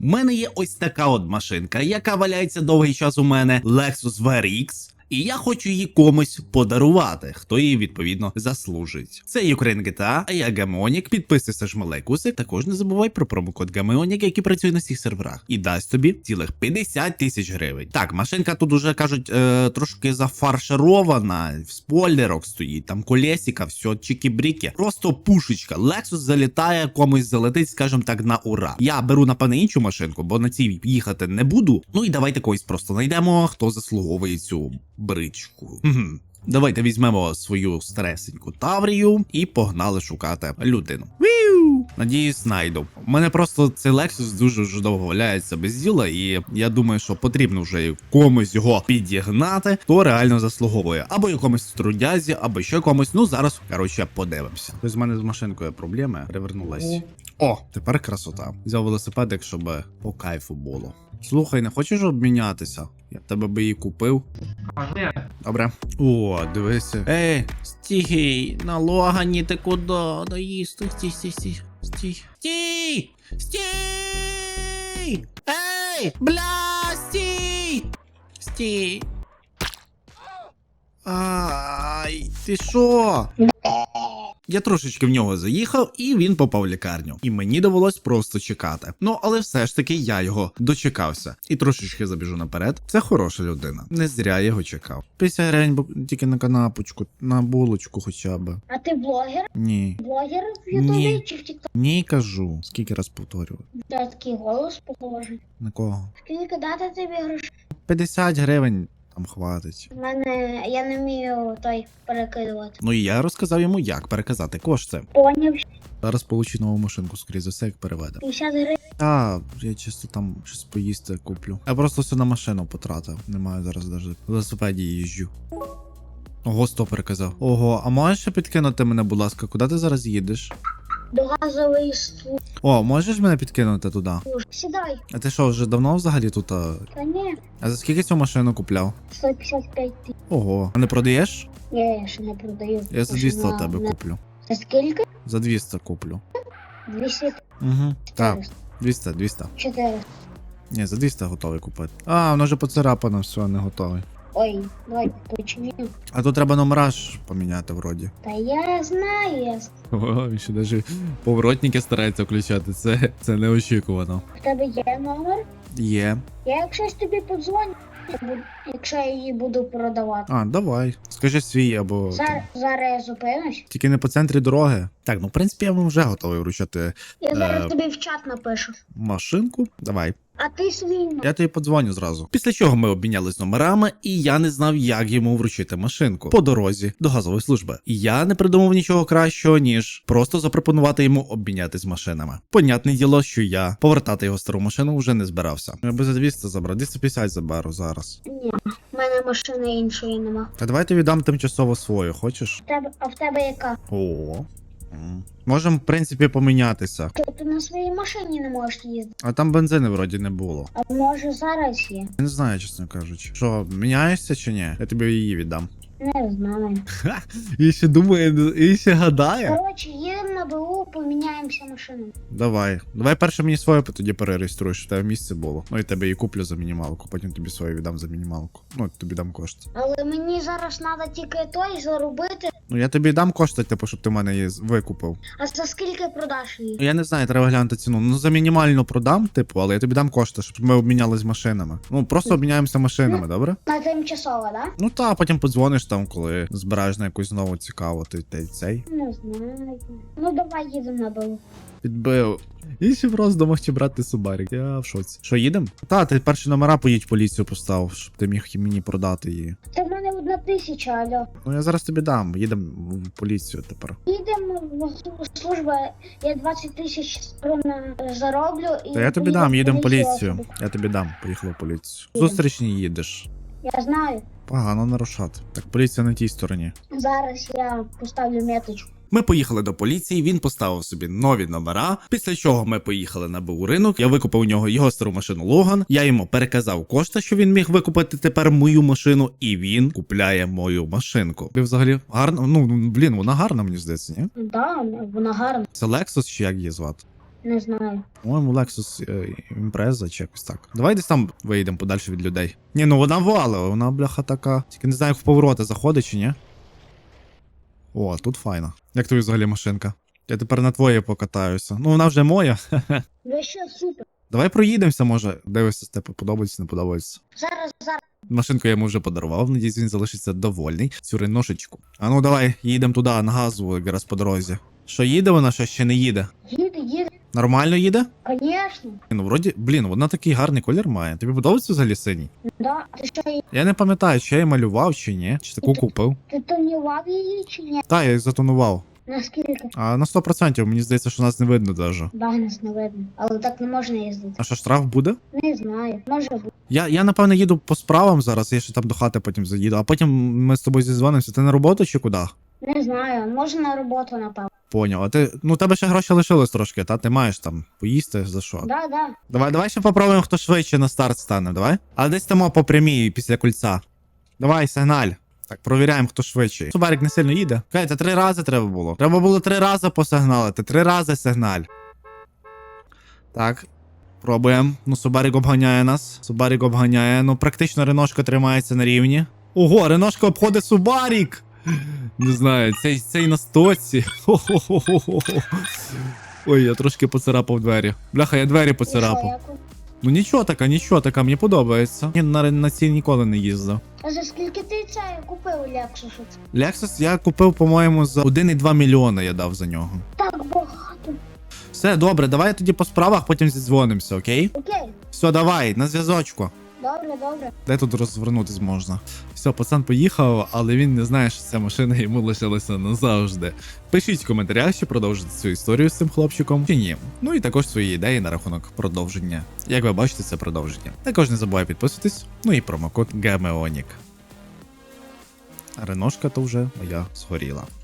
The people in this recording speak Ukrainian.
У мене є ось така от машинка, яка валяється довгий час у мене Lexus VRX. І я хочу її комусь подарувати, хто її відповідно заслужить. Це Ukraine GTA, а я Гамеонік. Підписуйся ж лайкуси. Також не забувай про промокод Гамеонік, який працює на всіх серверах, і дасть тобі цілих 50 тисяч гривень. Так, машинка тут уже кажуть е, трошки зафарширована, в спойлерок стоїть, там колесіка, все чікі-бріки. Просто пушечка. Lexus залітає, комусь залетить, скажімо так, на ура. Я беру напевне іншу машинку, бо на цій їхати не буду. Ну і давайте когось просто знайдемо, хто заслуговує цю бричку. Давайте візьмемо свою старесеньку Таврію і погнали шукати людину. Віу! Надіюсь, знайду. У мене просто цей Lexus дуже вже довго валяється без діла, і я думаю, що потрібно вже комусь його підігнати, хто реально заслуговує. Або якомусь трудязі, або ще комусь. Ну зараз, коротше, подивимося. З мене з машинкою проблеми перевернулась. О, тепер красота. Взяв велосипедик, щоб по кайфу було. Слухай, не хочеш обмінятися? Я б тебе би її купив. А ні, Добре. О, дивися. Ей, стій, на Логані ти куди? Да їсти, стій, стій, стій, стій. Стій! Стій! Ей, бля, стій! Стій. Ай, ти що? Я трошечки в нього заїхав, і він попав в лікарню. І мені довелось просто чекати. Ну, але все ж таки я його дочекався. І трошечки забіжу наперед. Це хороша людина. Не зря я його чекав. 50 гривень бо тільки на канапочку, на булочку хоча б. А ти блогер? Ні. Блогер в Ютубі чи в Тіктокі? Ні, кажу. Скільки раз повторювати? Та такий голос похожий. На кого? Скільки дати тобі грошей? 50 гривень там хватить. У мене я не вмію той перекидувати. Ну і я розказав йому, як переказати кошти. Поняв, Зараз получу нову машинку, скоріше за все, як переведе. 50 гривень. А, я чисто там щось поїсти куплю. Я просто все на машину потратив. Немає зараз навіть в велосипеді їжджу. Ого, сто переказав. Ого, а можеш ще підкинути мене, будь ласка, куди ти зараз їдеш? До газової служби. О, можеш мене підкинути туди? Сідай. А ти що, вже давно взагалі тут? А, Та ні, а за скільки цю машину купляв? 155 тисяч. Ого, а не продаєш? Ні, я ще не продаю. Я за ще 200 на- тебе куплю. За скільки? За 200 куплю. 200 Угу. Так, 400. 200, 200. 400. Ні, за 200 готовий купити. А, воно вже поцарапано, все, не готовий. Ой, давай починю. А тут треба номера ж поміняти вроді. Та я знаю, я з- О, він ще навіть поворотники старається включати. Це, це неочікувано. в тебе є номер. Є. Я якщо тобі подзвоню, я буду- якщо я її буду продавати. А, давай. Скажи свій або. Зараз, зараз я зупинусь. Тільки не по центрі дороги. Так, ну в принципі я вам вже готовий вручати Я зараз Е. тобі в чат напишу. машинку. Давай. А ти свій номер. Я тобі подзвоню зразу. Після чого ми обмінялись номерами, і я не знав, як йому вручити машинку по дорозі до газової служби. І я не придумав нічого кращого, ніж просто запропонувати йому обмінятись машинами. Понятне діло, що я повертати його стару машину вже не збирався. Я би за 200 забрав, 250 заберу зараз. Ні, в мене машини іншої нема. Та давайте віддам тимчасово свою, хочеш? В тебе, а в тебе яка? О. Можемо, в принципі, помінятися. Що ти на своїй машині не можеш їздити? А там бензини вроді не було. А може зараз є? Я не знаю, чесно кажучи. Що, міняєшся чи ні? Я тобі її віддам. Не знаю. І ще думає, і ще гадає. Коротше, їдемо на БУ, поміняємося машинами. Давай. Давай перше мені своє, тоді перереєструєш, щоб в тебе місце було. Ну і тебе її куплю за мінімалку, потім тобі своє віддам за мінімалку. Ну, тобі дам кошти. Але мені зараз треба тільки той заробити. Ну я тобі дам кошти, типу, щоб ти в мене її викупив. А за скільки продаш її? Ну я не знаю, треба глянути ціну. Ну за мінімальну продам, типу, але я тобі дам кошти, щоб ми обмінялись машинами. Ну просто обміняємося машинами, добре? На тимчасово, да? Ну та потім подзвониш там, коли збираєш на якусь нову цікаву, ти, ти цей. Не знаю. Ну давай їдемо на БУ. Підбив. І ще просто думав, чи брати Субарік. Я в шоці. Що, їдемо? Та, ти перші номера поїдь в поліцію постав, щоб ти міг мені продати її. Та в мене одна тисяча, алло. Ну я зараз тобі дам, їдемо в поліцію тепер. Їдемо в службу, я 20 тисяч скромно зароблю і. Та я тобі дам, їдемо в поліцію. Я тобі дам, поїхали в поліцію. Зустрічні їдеш. Я знаю. Погано нарушати. Так, поліція на тій стороні. Зараз я поставлю меточку. Ми поїхали до поліції, він поставив собі нові номера. Після чого ми поїхали на БУ ринок. Я викупив у нього його стару машину Логан. Я йому переказав кошти, що він міг викупити тепер мою машину, і він купляє мою машинку. Ти взагалі гарно. Ну блін, вона гарна, мені здається, ні? Да, вона гарна. Це Lexus чи як її звати? Не знаю. По-моєму, Lexus е, Impreza чи якось так. Давай десь там виїдемо подальше від людей. Ні, ну вона вала, вона бляха така. Тільки не знаю, як в повороти заходить чи ні. О, тут файно. Як тобі взагалі машинка? Я тепер на твоє покатаюся. Ну, вона вже моя. Ну що, супер. Давай проїдемося, може. Дивишся, тебе подобається, не подобається. Зараз, зараз. Машинку я йому вже подарував, надіюсь, він залишиться довольний. Цю риношечку. А ну давай, їдемо туди, на газу, якраз по дорозі. Що їде вона, що ще не їде? Їде, їде. Нормально їде? Конечно. Ну, вроді, блін, вона такий гарний колір має. Тобі подобається взагалі синій? Да. Ти що, Я не пам'ятаю, чи я її малював, чи ні. Чи таку купив. ти тонував її чи ні? Та, я її затонував. Наскільки? А на 100% мені здається, що нас не видно даже. Да, нас не видно. Але так не можна їздити. А що штраф буде? Не знаю. Може бути. Я, я напевно їду по справам зараз, я ще там до хати потім заїду, а потім ми з тобою зізвонимося. Ти на роботу чи куди? Не знаю. Може на роботу напав. Поняв. А ти, ну у тебе ще гроші лишилось трошки, та ти маєш там поїсти за що? Да, да. Давай, давай ще попробуємо, хто швидше на старт стане, давай. Але десь там по прямій після кольця. Давай, сигналь. Так, провіряємо, хто швидший. Субарик не сильно їде. Кайте, три рази треба було. Треба було три рази посигналити. Три рази сигналь. Так. Пробуємо. Ну, Субарик обганяє нас. Субарик обганяє. Ну, практично Реношка тримається на рівні. Ого, Реношка обходить Субарік! Не знаю, цей, цей на стоці. Ой, я трошки поцарапав двері. Бляха, я двері поцарапав. Ну нічого така, нічого така, мені подобається. Я на, на ці ніколи не їздив. А за скільки ти це купив Lexus? Lexus я купив, по-моєму, за 1,2 мільйона я дав за нього. Так багато. Все, добре, давай тоді по справах, потім зідзвонимося, окей? Окей. Все, давай, на зв'язочку. Добре, добре. Де тут розвернутись можна? Все, пацан поїхав, але він не знає, що ця машина йому лишилася назавжди. Пишіть в коментарях, чи продовжити цю історію з цим хлопчиком, чи ні. Ну і також свої ідеї на рахунок продовження. Як ви бачите, це продовження. Також не забувай підписуватись, ну і промокод GAMEONIC. Реношка то вже моя згоріла.